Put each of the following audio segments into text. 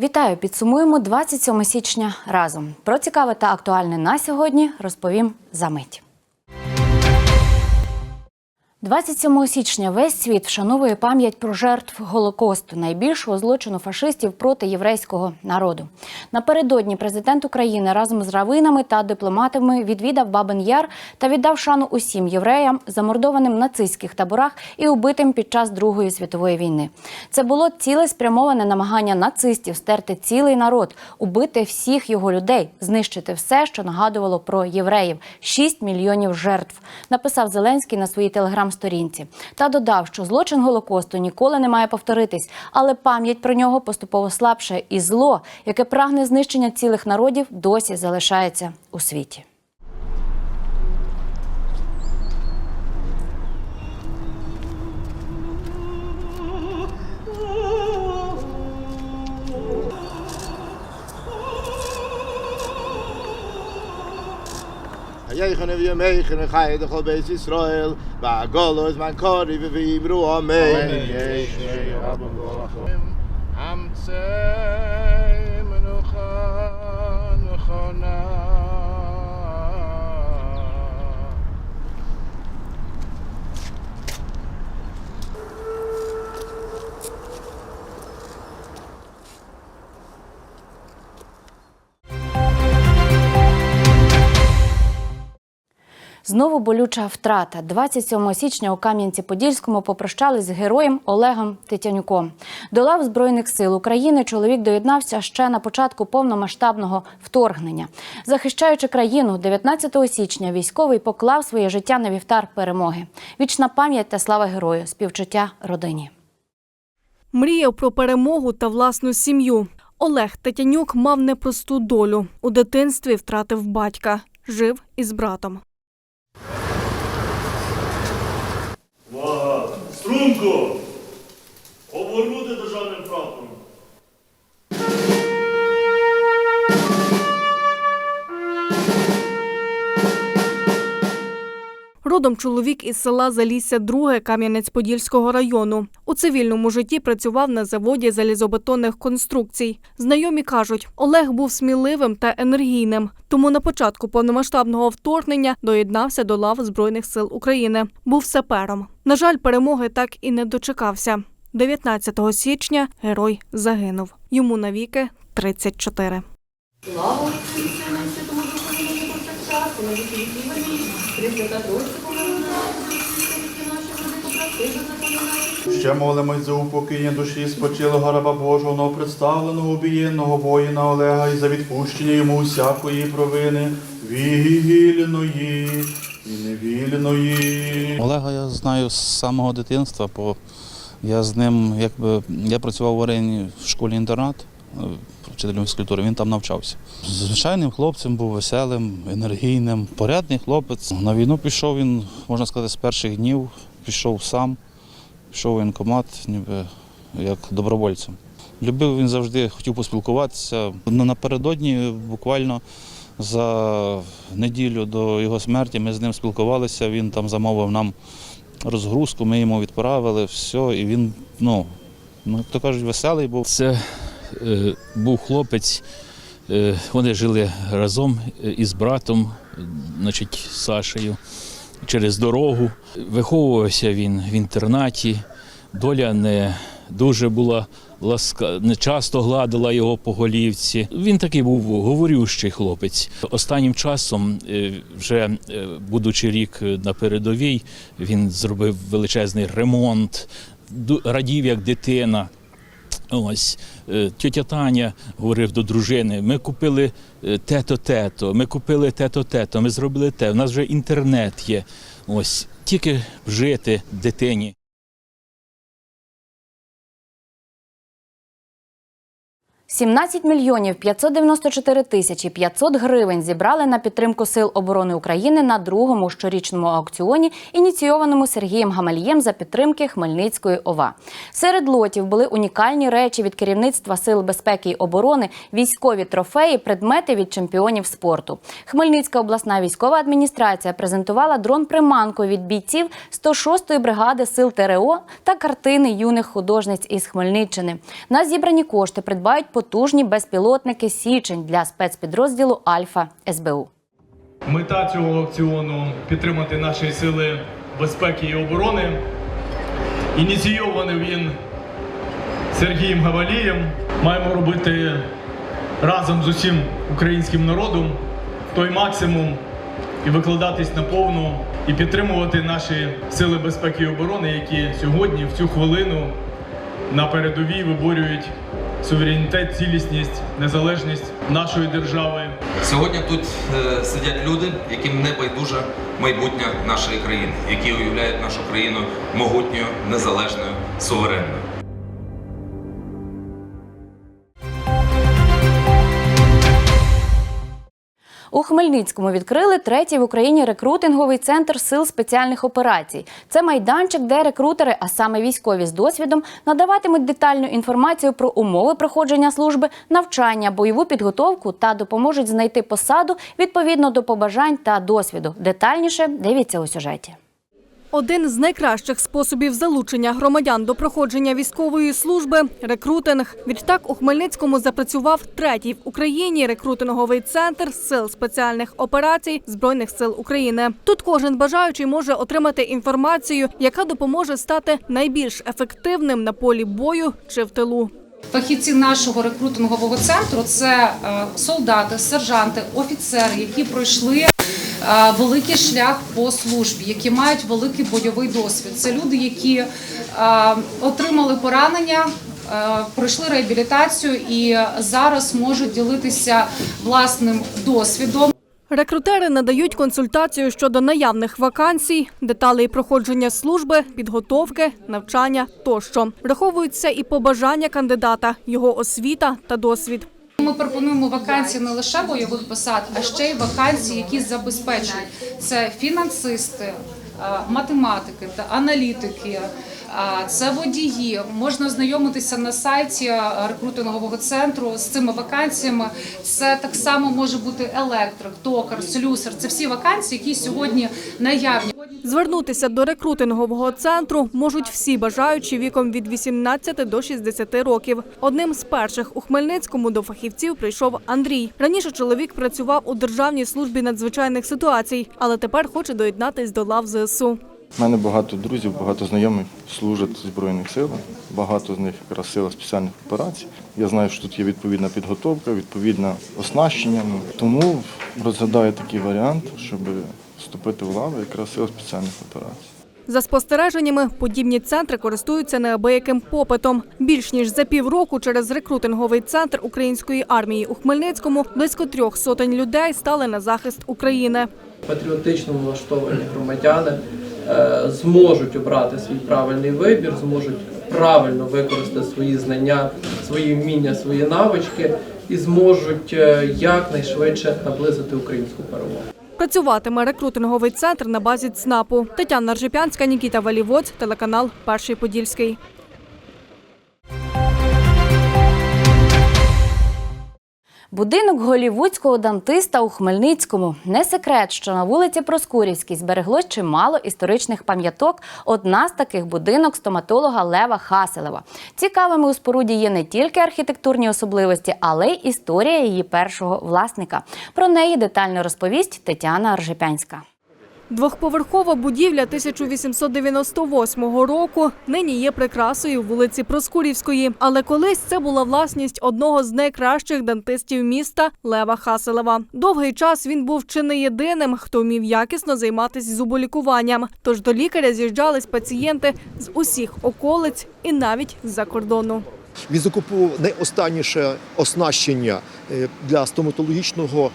Вітаю! Підсумуємо 27 січня разом. Про цікаве та актуальне на сьогодні розповім за мить. 27 січня весь світ вшановує пам'ять про жертв Голокосту, найбільшого злочину фашистів проти єврейського народу. Напередодні президент України разом з равинами та дипломатами відвідав Бабин Яр та віддав шану усім євреям, замордованим в нацистських таборах і убитим під час Другої світової війни. Це було цілеспрямоване намагання нацистів стерти цілий народ, убити всіх його людей, знищити все, що нагадувало про євреїв. 6 мільйонів жертв. Написав Зеленський на своїй телеграм-сторінці та додав, що злочин Голокосту ніколи не має повторитись, але пам'ять про нього поступово слабше, і зло, яке прагне знищення цілих народів, досі залишається у світі. יייכן ווי מייכן חיי דה גול בייס ישראל וא גול איז מיין קאר ווי Amen ברו א מיי יייכן אבן גול אחו אמצ מנוחה נחנה Знову болюча втрата. 27 січня у Кам'янці-Подільському попрощались з героєм Олегом Тетянюком. До лав Збройних сил України чоловік доєднався ще на початку повномасштабного вторгнення. Захищаючи країну, 19 січня військовий поклав своє життя на вівтар перемоги. Вічна пам'ять та слава герою, співчуття родині. Мріяв про перемогу та власну сім'ю. Олег Тетянюк мав непросту долю. У дитинстві втратив батька, жив із братом. mundo. Родом чоловік із села Залісся Друге Кам'янець-Подільського району. У цивільному житті працював на заводі залізобетонних конструкцій. Знайомі кажуть, Олег був сміливим та енергійним. Тому на початку повномасштабного вторгнення доєднався до лав Збройних сил України. Був сапером. На жаль, перемоги так і не дочекався. 19 січня герой загинув. Йому навіки 34. Слава Отцю і Сину і Святому Духу, Ще молимось за упокоєння душі спочилого раба Божого, новопредставленого обієнного воїна Олега і за відпущення йому усякої провини, вільної і невільної. Олега я знаю з самого дитинства, бо я з ним якби я працював в Орені в школі інтернат вчителем фізкультури, він там навчався. Звичайним хлопцем був веселим, енергійним, порядний хлопець. На війну пішов він, можна сказати, з перших днів, пішов сам, пішов в воєнкомат, ніби як добровольцем. Любив він завжди, хотів поспілкуватися. Напередодні буквально за неділю до його смерті ми з ним спілкувалися. Він там замовив нам розгрузку, ми йому відправили, все, і він, ну, ну то кажуть, веселий був. Це був хлопець, е, вони жили разом е, із братом, е, значить, Сашею, через дорогу. Виховувався він в інтернаті, доля не дуже була ласка, не часто гладила його по голівці. Він такий був говорющий хлопець. Останнім часом, е, вже е, будучи рік на передовій, він зробив величезний ремонт, радів як дитина. Ось тітя Таня говорив до дружини: ми купили е, те-то, те-то, ми купили те-то, те-то, ми зробили те. У нас вже інтернет є. Ось тільки жити дитині. – 17 мільйонів 594 тисячі 500 гривень зібрали на підтримку Сил оборони України на другому щорічному аукціоні, ініційованому Сергієм Гамалієм за підтримки Хмельницької ОВА. Серед лотів були унікальні речі від керівництва Сил безпеки і оборони, військові трофеї, предмети від чемпіонів спорту. Хмельницька обласна військова адміністрація презентувала дрон-приманку від бійців 106-ї бригади сил ТРО та картини юних художниць із Хмельниччини. На зібрані кошти придбають потужні безпілотники Січень для спецпідрозділу Альфа СБУ. Мета цього аукціону підтримати наші сили безпеки і оборони. Ініційований він Сергієм Гавалієм. Маємо робити разом з усім українським народом той максимум і викладатись на повну, і підтримувати наші сили безпеки і оборони, які сьогодні, в цю хвилину, на передовій виборюють суверенітет, цілісність, незалежність нашої держави. Сьогодні тут е, сидять люди, яким не байдуже майбутнє нашої країни, які уявляють нашу країну могутньою, незалежною, суверенною. У Хмельницькому відкрили третій в Україні рекрутинговий центр сил спеціальних операцій. Це майданчик, де рекрутери, а саме військові з досвідом, надаватимуть детальну інформацію про умови проходження служби, навчання, бойову підготовку та допоможуть знайти посаду відповідно до побажань та досвіду. Детальніше дивіться у сюжеті. Один з найкращих способів залучення громадян до проходження військової служби рекрутинг. Відтак у Хмельницькому запрацював третій в Україні рекрутинговий центр сил спеціальних операцій збройних сил України. Тут кожен бажаючий може отримати інформацію, яка допоможе стати найбільш ефективним на полі бою чи в тилу. Фахівці нашого рекрутингового центру це е, солдати, сержанти, офіцери, які пройшли великий шлях по службі, які мають великий бойовий досвід. Це люди, які отримали поранення. Пройшли реабілітацію і зараз можуть ділитися власним досвідом. Рекрутери надають консультацію щодо наявних вакансій, деталей проходження служби, підготовки, навчання тощо. Враховуються і побажання кандидата, його освіта та досвід. Ми пропонуємо вакансії не лише бойових посад, а ще й вакансії, які забезпечують це фінансисти, е, математики та аналітики. Це водії. Можна ознайомитися на сайті е, рекрутингового центру з цими вакансіями. Це так само може бути електрик, токар, слюсар. Це всі вакансії, які сьогодні наявні. Звернутися до рекрутингового центру можуть всі бажаючі віком від 18 до 60 років. Одним з перших у Хмельницькому до фахівців прийшов Андрій. Раніше чоловік працював у Державній службі надзвичайних ситуацій, але тепер хоче доєднатись до лав ЗСУ. У мене багато друзів, багато знайомих служать в Збройних силах. Багато з них якраз сила спеціальних операцій. Я знаю, що тут є відповідна підготовка, відповідне оснащення. Ну, тому розглядаю такий варіант, щоб вступити в лави якраз сил спеціальних операцій. За спостереженнями, подібні центри користуються неабияким попитом. Більш ніж за півроку через рекрутинговий центр української армії у Хмельницькому близько трьох сотень людей стали на захист України. патріотично налаштовані громадяни зможуть обрати свій правильний вибір, зможуть правильно використати свої знання, свої вміння, свої навички і зможуть е, якнайшвидше наблизити українську перемогу. Працюватиме рекрутинговий центр на базі ЦНАПу. Тетяна Ржепянська, Нікіта Валівоць, телеканал Перший Подільський. Будинок голівудського дантиста у Хмельницькому. Не секрет, що на вулиці Проскурівській збереглось чимало історичних пам'яток. Одна з таких будинок стоматолога Лева Хаселева. Цікавими у споруді є не тільки архітектурні особливості, але й історія її першого власника. Про неї детально розповість Тетяна Аржепянська. Двохповерхова будівля 1898 року нині є прикрасою вулиці Проскурівської. Але колись це була власність одного з найкращих дантистів міста Лева Хаселева. Довгий час він був чи не єдиним, хто вмів якісно займатися зуболікуванням. Тож до лікаря з'їжджались пацієнти з усіх околиць і навіть з-за кордону. Він закупував найостанніше оснащення е, для стоматологічного,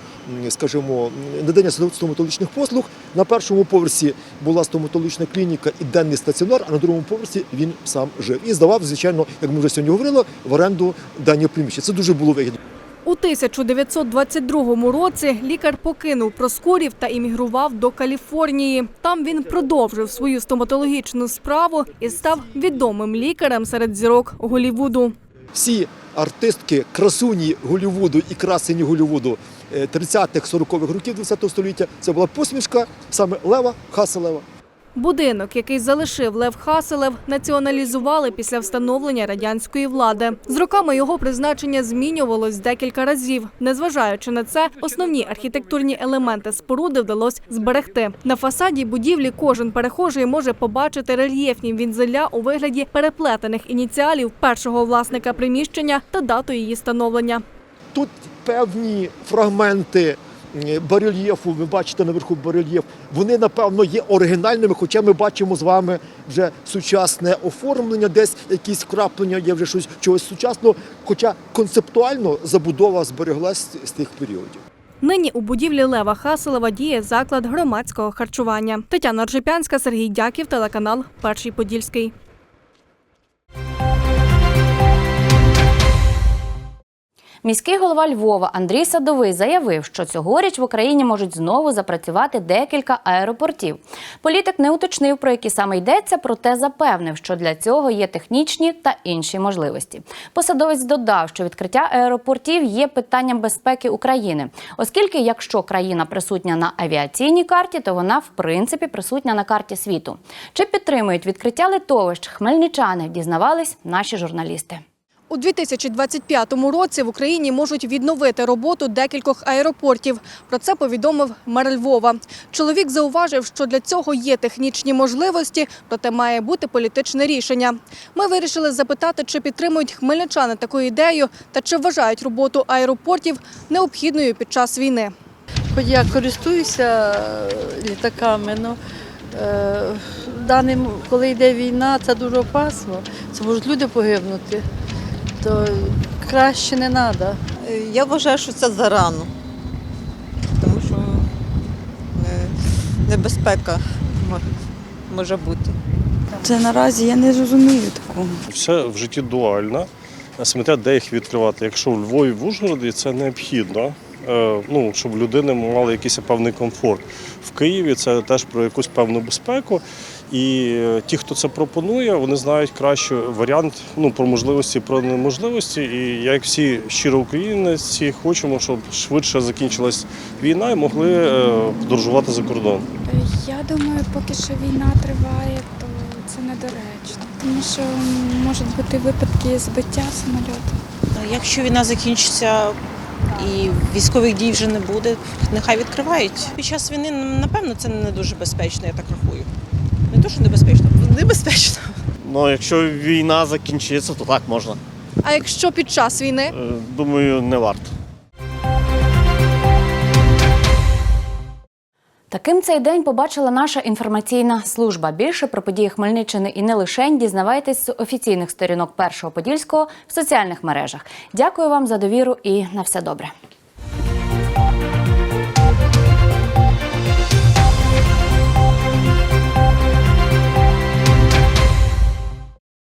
скажімо, надання стоматологічних послуг. На першому поверсі була стоматологічна клініка і денний стаціонар, а на другому поверсі він сам жив і здавав, звичайно, як ми вже сьогодні говорили, в оренду дані приміщення. Це дуже було вигідно. У 1922 році лікар покинув Проскурів та іммігрував до Каліфорнії. Там він продовжив свою стоматологічну справу і став відомим лікарем серед зірок Голівуду. Всі артистки, красуні Голлівуду і красені Голлівуду е, 30-х, 40-х років ХХ століття це була посмішка саме Лева Хаселева. Будинок, який залишив Лев Хаселев, націоналізували після встановлення радянської влади. З роками його призначення змінювалось декілька разів. Незважаючи на це, основні архітектурні елементи споруди вдалося зберегти. На фасаді будівлі кожен перехожий може побачити рельєфні вінзеля у вигляді переплетених ініціалів першого власника приміщення та дату її становлення. Тут певні фрагменти барельєфу, ви бачите наверху барельєф, вони, напевно, є оригінальними, хоча ми бачимо з вами вже сучасне оформлення, десь якісь вкраплення, є вже щось чогось сучасного, хоча концептуально забудова збереглась з тих періодів. Нині у будівлі Лева Хаселева діє заклад громадського харчування. Тетяна Ржепянська, Сергій Дяків, телеканал Перший Подільський. Міський голова Львова Андрій Садовий заявив, що цьогоріч в Україні можуть знову запрацювати декілька аеропортів. Політик не уточнив, про які саме йдеться, проте запевнив, що для цього є технічні та інші можливості. Посадовець додав, що відкриття аеропортів є питанням безпеки України, оскільки, якщо країна присутня на авіаційній карті, то вона в принципі присутня на карті світу. Чи підтримують відкриття литовищ хмельничани? Дізнавались наші журналісти. У 2025 році в Україні можуть відновити роботу декількох аеропортів. Про це повідомив мер Львова. Чоловік зауважив, що для цього є технічні можливості, проте має бути політичне рішення. Ми вирішили запитати, чи підтримують хмельничани таку ідею та чи вважають роботу аеропортів необхідною під час війни. Хоч я користуюся е, літаками, але е, даним, коли йде війна, це дуже опасно. Це можуть люди погибнути. То краще не треба. Я вважаю, що це зарано, тому що е, небезпека може бути. Це наразі я не розумію такого. Все в житті дуально. Смотря де їх відкривати. Якщо в Львові, в Ужгороді це необхідно, е, ну, щоб людини мали якийсь певний комфорт. В Києві це теж про якусь певну безпеку. І е, ті, хто це пропонує, вони знають краще варіант ну, про можливості, про неможливості. І як всі щиро українці хочемо, щоб швидше закінчилась війна і могли е, подорожувати за кордон. Я думаю, поки що війна триває, то це недоречно. Тому що можуть бути випадки збиття самольоту. Якщо війна закінчиться і військових дій вже не буде, нехай відкривають. Під час війни, напевно, це не дуже безпечно, я так рахую. То, що небезпечно, небезпечно. Ну, якщо війна закінчиться, то так можна. А якщо під час війни? Е, Думаю, не варто. Таким цей день побачила наша інформаційна служба. Більше про події Хмельниччини і не лише дізнавайтесь з офіційних сторінок Першого Подільського в соціальних мережах. Дякую вам за довіру і на все добре.